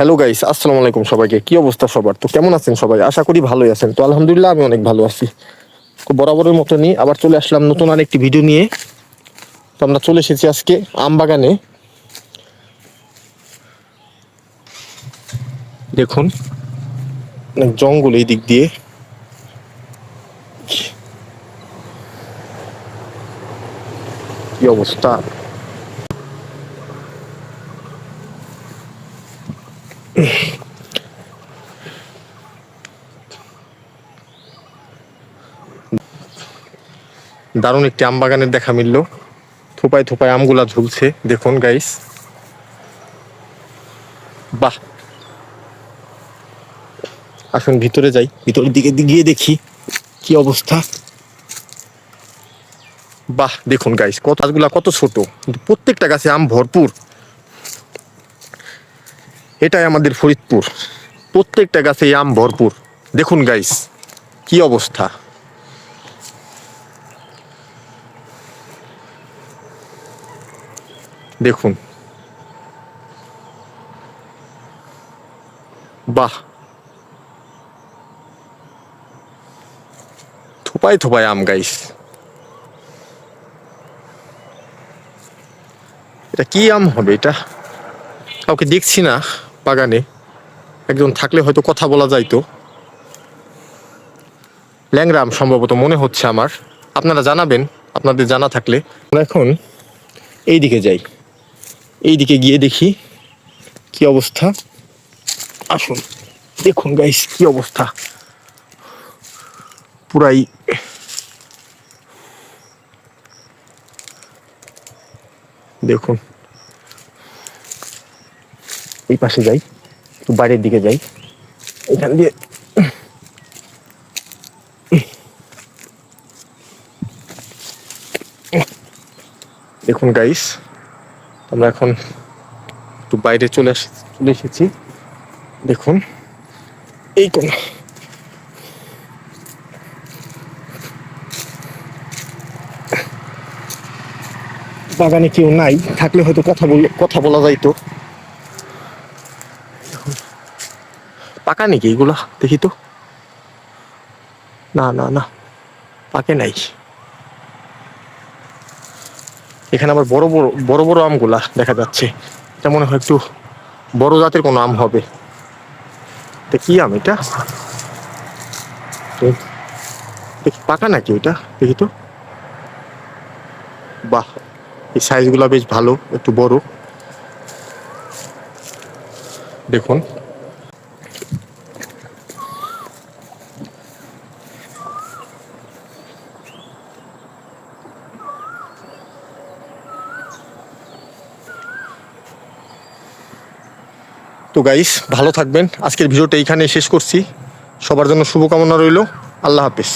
Hello guys আসসালামু আলাইকুম সবাইকে। কি অবস্থা সবার? তো কেমন আছেন সবাই? আশা করি ভালোই আছেন। তো আলহামদুলিল্লাহ, আমি অনেক ভালো আছি। তো বরাবরের মতো নিয়ে আবার চলে আসলাম নতুন আরেকটি ভিডিও নিয়ে। তো আমরা চলে এসেছি আজকে আম বাগানে। দেখুন, অনেক জঙ্গল এই দিক দিয়ে। কি অবস্থা? দারুণ একটি আম বাগানের দেখা মিলল। থোপায় থোপায় আমগুলা ঝুলছে, দেখুন গাইস বাহ! আসুন ভিতরে যাই, ভিতরের দিকে গিয়ে দেখি কি অবস্থা। বাহ! দেখুন গাইস কত গাছগুলা কত ছোট। প্রত্যেকটা গাছে আম ভরপুর। এটাই আমাদের ফরিদপুর। প্রত্যেকটা গাছে আম ভরপুর। দেখুন গাইস কি অবস্থা। দেখুন। বাহ। থোপায় থোপায় আম গাইস এটা কি আম হবে এটা? কাউকে দেখছি না বাগানে। একজন থাকলে হয়তো কথা বলা যাইতো। ল্যাংরা আম সম্ভবত মনে হচ্ছে আমার। আপনারা জানাবেন, আপনাদের জানা থাকলে। এখন এই দিকে যাই। এই দিকে গিয়ে দেখি কি অবস্থা। আসুন, দেখুন গাইস কি অবস্থা। পুরাই দেখুন। এই পাশে যাই, একটু বাইরের দিকে যাই। এখান দিয়ে দেখুন গাইস আমরা এখন একটু বাইরে চলে আস, চলে এসেছি। দেখুন, এই কোন বাগানে কেউ নাই, থাকলে হয়তো কথা বল, কথা বলা যাইতো। পাকা নাকি এগুলা? দেখি তো। না না না, পাকে নাই। এখানে আবার বড় বড় বড় বড় আমগুলা দেখা যাচ্ছে। এটা মনে হয় একটু বড় জাতের কোনো আম হবে। এটা কি আম এটা? দেখি পাকা নাকি ওইটা? দেখি তো। বাহ, এই সাইজগুলো বেশ ভালো, একটু বড়। দেখুন তো গাইস ভালো থাকবেন। আজকের ভিডিওটা এইখানে শেষ করছি। সবার জন্য শুভকামনা রইল। আল্লাহ হাফিজ।